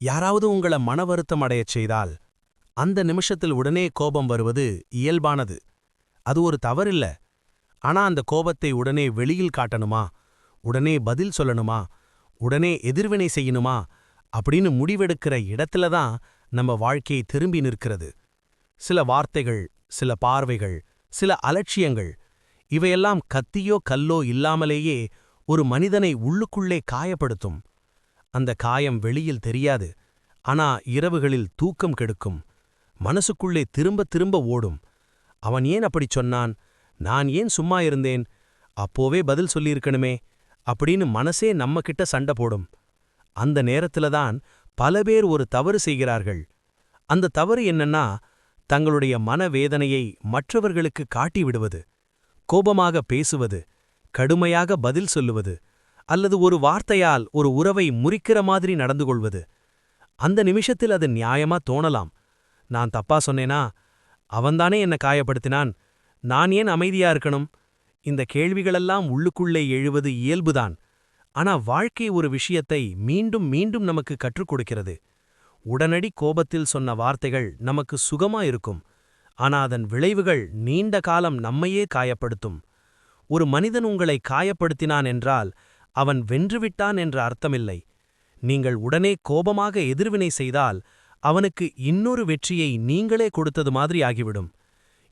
யாராவது உங்கள மன வருத்தம் அடையச் செய்தால் அந்த நிமிஷத்தில் உடனே கோபம் வருவது இயல்பானது. அது ஒரு தவறில்ல. ஆனா அந்த கோபத்தை உடனே வெளியில் காட்டணுமா? உடனே பதில் சொல்லணுமா? உடனே எதிர்வினை செய்யணுமா? அப்படின்னு முடிவெடுக்கிற இடத்துல தான் நம்ம வாழ்க்கையை திரும்பி நிற்கிறது. சில வார்த்தைகள் சில பார்வைகள் சில அலட்சியங்கள் இவையெல்லாம் கத்தியோ கல்லோ இல்லாமலேயே ஒரு மனிதனை உள்ளுக்குள்ளே காயப்படுத்தும். அந்த காயம் வெளியில் தெரியாது. ஆனா இரவுகளில் தூக்கம் கெடுக்கும். மனசுக்குள்ளே திரும்ப திரும்ப ஓடும். அவன் ஏன் அப்படிச் சொன்னான்? நான் ஏன் சும்மா இருந்தேன்? அப்போவே பதில் சொல்லியிருக்கணுமே அப்படின்னு மனசே நம்ம கிட்ட சண்டை போடும். அந்த நேரத்துல தான் பல பேர் ஒரு தவறு செய்கிறார்கள். அந்த தவறு என்னன்னா தங்களுடைய மனவேதனையை மற்றவர்களுக்கு காட்டி விடுவது. கோபமாக பேசுவது. கடுமையாக பதில் சொல்லுவது. அல்லது ஒரு வார்த்தையால் ஒரு உறவை முறிக்கிற மாதிரி நடந்து கொள்வது அந்த நிமிஷத்தில் அது நியாயமா தோணலாம். நான் தப்பா சொன்னேனா? அவன்தானே என்னை காயப்படுத்தினான். நான் ஏன் அமைதியா இருக்கணும்? இந்த கேள்விகளெல்லாம் உள்ளுக்குள்ளே எழுவது இயல்புதான். ஆனா வாழ்க்கை ஒரு விஷயத்தை மீண்டும் மீண்டும் நமக்கு கற்றுக் கொடுக்கிறது. உடனடி கோபத்தில் சொன்ன வார்த்தைகள் நமக்கு சுகமா இருக்கும். ஆனா அதன் விளைவுகள் நீண்ட காலம் நம்மையே காயப்படுத்தும். ஒரு மனிதன் உங்களை காயப்படுத்தினான் என்றால் அவன் வென்றுவிட்டான் என்ற அர்த்தமில்லை. நீங்கள் உடனே கோபமாக எதிர்வினை செய்தால் அவனுக்கு இன்னொரு வெற்றியை நீங்களே கொடுத்தது மாதிரி ஆகிவிடும்.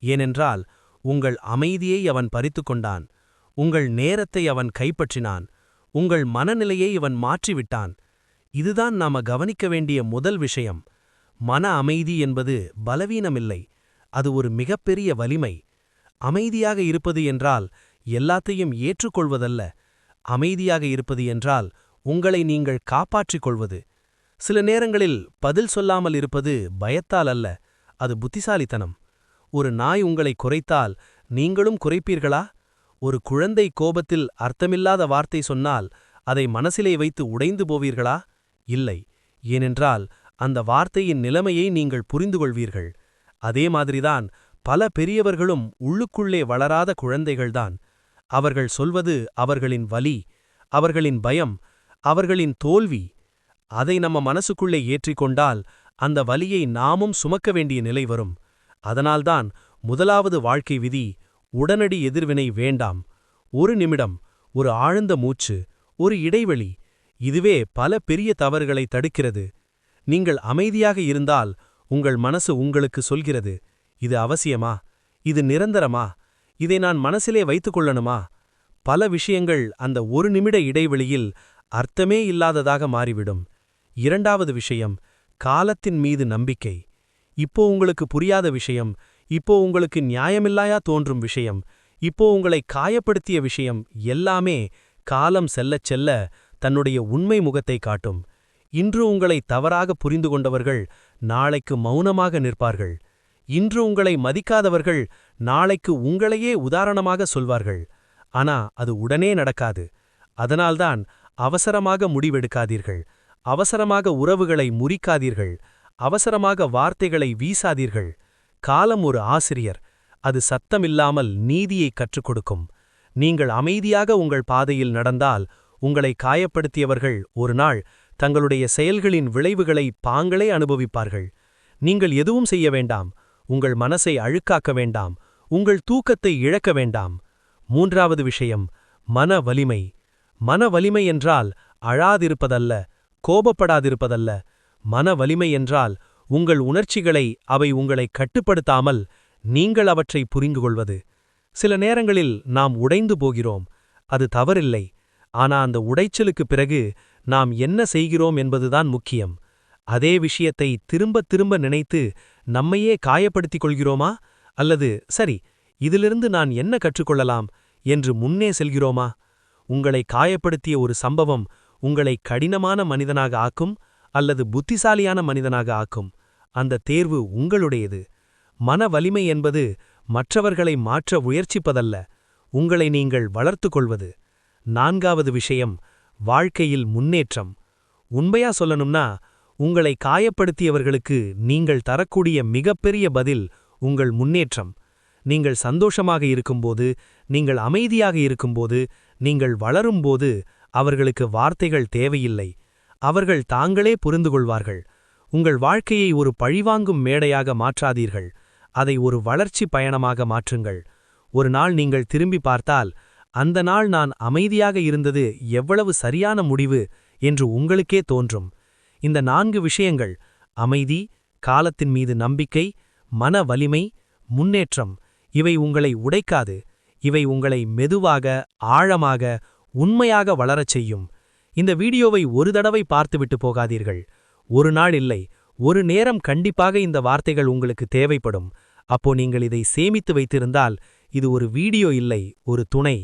ஏனென்றால் உங்கள் அமைதியை அவன் பறித்து கொண்டான். உங்கள் நேரத்தை அவன் கைப்பற்றினான். உங்கள் மனநிலையை இவன் மாற்றிவிட்டான். இதுதான் நாம கவனிக்க வேண்டிய முதல் விஷயம். மன அமைதி என்பது பலவீனமில்லை. அது ஒரு மிகப்பெரிய வலிமை. அமைதியாக இருப்பது என்றால் எல்லாத்தையும் ஏற்றுக்கொள்வதல்ல. அமைதியாக இருப்பது என்றால் உங்களை நீங்கள் காப்பாற்றிக் கொள்வது. சில நேரங்களில் பதில் சொல்லாமல் இருப்பது பயத்தால் அல்ல அது புத்திசாலித்தனம். ஒரு நாய் உங்களை குறைத்தால் நீங்களும் குறைப்பீர்களா? ஒரு குழந்தை கோபத்தில் அர்த்தமில்லாத வார்த்தை சொன்னால் அதை மனசிலே வைத்து உடைந்து போவீர்களா? இல்லை ஏனென்றால் அந்த வார்த்தையின் நிலைமையை நீங்கள் புரிந்து கொள்வீர்கள். அதே மாதிரிதான் பல பெரியவர்களும் உள்ளுக்குள்ளே வளராத குழந்தைகள்தான். அவர்கள் சொல்வது அவர்களின் வலி அவர்களின் பயம் அவர்களின் தோல்வி. அதை நம்ம மனசுக்குள்ளே ஏற்றிக்கொண்டால் அந்த வலியை நாமும் சுமக்க வேண்டிய நிலை வரும். அதனால்தான் முதலாவது வாழ்க்கை விதி உடனடி எதிர்வினை வேண்டாம். ஒரு நிமிடம் ஒரு ஆழ்ந்த மூச்சு ஒரு இடைவெளி இதுவே பல பெரிய தவறுகளை தடுக்கிறது. நீங்கள் அமைதியாக இருந்தால் உங்கள் மனசு உங்களுக்கு சொல்கிறது இது அவசியமா இது நிரந்தரமா? இதை நான் மனசிலே வைத்துக் கொள்ளணுமா பல விஷயங்கள் அந்த ஒரு நிமிட இடைவெளியில் அர்த்தமே இல்லாததாக மாறிவிடும். இரண்டாவது விஷயம் காலத்தின் மீது நம்பிக்கை. இப்போ உங்களுக்கு புரியாத விஷயம் இப்போ உங்களுக்கு நியாயமில்லாயா தோன்றும் விஷயம் இப்போ உங்களை காயப்படுத்திய விஷயம் எல்லாமே காலம் செல்லச் செல்ல தன்னுடைய உண்மை முகத்தை காட்டும். இன்று உங்களை தவறாக புரிந்து கொண்டவர்கள் நாளைக்கு மௌனமாக நிற்பார்கள். இன்று உங்களை மதிக்காதவர்கள் நாளைக்கு உங்களையே உதாரணமாக சொல்வார்கள். ஆனா அது உடனே நடக்காது. அதனால்தான் அவசரமாக முடிவெடுக்காதீர்கள். அவசரமாக உறவுகளை முறிக்காதீர்கள். அவசரமாக வார்த்தைகளை வீசாதீர்கள். காலம் ஒரு ஆசிரியர். அது சத்தமில்லாமல் நீதியை கற்றுக் கொடுக்கும் நீங்கள் அமைதியாக உங்கள் பாதையில் நடந்தால் உங்களை காயப்படுத்தியவர்கள் ஒரு நாள் தங்களுடைய செயல்களின் விளைவுகளை பாங்களே அனுபவிப்பார்கள். நீங்கள் எதுவும் செய்ய வேண்டாம். உங்கள் மனசை அழுக்காக்க வேண்டாம் உங்கள் தூக்கத்தை இழக்க வேண்டாம். மூன்றாவது விஷயம் மன வலிமை. மன வலிமை என்றால் அழாதிருப்பதல்ல கோபப்படாதிருப்பதல்ல. மன வலிமை என்றால் உங்கள் உணர்ச்சிகளை அவை உங்களை கட்டுப்படுத்தாமல் நீங்கள் அவற்றை புரிந்து கொள்வது சில நேரங்களில் நாம் உடைந்து போகிறோம் அது தவறில்லை. ஆனா அந்த உடைச்சலுக்குப் பிறகு நாம் என்ன செய்கிறோம் என்பதுதான் முக்கியம். அதே விஷயத்தை திரும்ப திரும்ப நினைத்து நம்மையே காயப்படுத்திக் கொள்கிறோமா அல்லது சரி இதிலிருந்து நான் என்ன கற்றுக்கொள்ளலாம் என்று முன்னே செல்கிறோமா? உங்களை காயப்படுத்திய ஒரு சம்பவம் உங்களை கடினமான மனிதனாக ஆக்கும் அல்லது புத்திசாலியான மனிதனாக ஆக்கும்? அந்த தேர்வு உங்களுடையது. மன வலிமை என்பது மற்றவர்களை மாற்ற முயற்சிப்பதல்ல உங்களை நீங்கள் வளர்த்து கொள்வது. நான்காவது விஷயம் வாழ்க்கையில் முன்னேற்றம். உண்மையா சொல்லணும்னா உங்களை காயப்படுத்தியவர்களுக்கு நீங்கள் தரக்கூடிய மிகப்பெரிய பதில் உங்கள் முன்னேற்றம். நீங்கள் சந்தோஷமாக இருக்கும்போது நீங்கள் அமைதியாக இருக்கும்போது நீங்கள் வளரும்போது அவர்களுக்கு வார்த்தைகள் தேவையில்லை. அவர்கள் தாங்களே புரிந்துகொள்வார்கள் உங்கள் வாழ்க்கையை ஒரு பழிவாங்கும் மேடையாக மாற்றாதீர்கள். அதை ஒரு வளர்ச்சி பயணமாக மாற்றுங்கள். ஒரு நாள் நீங்கள் திரும்பி பார்த்தால் அந்த நாள் நான் அமைதியாக இருந்தது எவ்வளவு சரியான முடிவு என்று உங்களுக்கே தோன்றும். இந்த நான்கு விஷயங்கள் அமைதி காலத்தின் மீது நம்பிக்கை மன வலிமை முன்னேற்றம். இவை உங்களை உடைக்காது. இவை உங்களை மெதுவாக ஆழமாக உண்மையாக வளரச் செய்யும். இந்த வீடியோவை ஒரு தடவை பார்த்துவிட்டு போகாதீர்கள். ஒரு நாள் இல்லை. ஒரு நேரம் கண்டிப்பாக இந்த வார்த்தைகள் உங்களுக்கு தேவைப்படும். அப்போ நீங்கள் இதை சேமித்து வைத்திருந்தால் இது ஒரு வீடியோ இல்லை ஒரு துணை.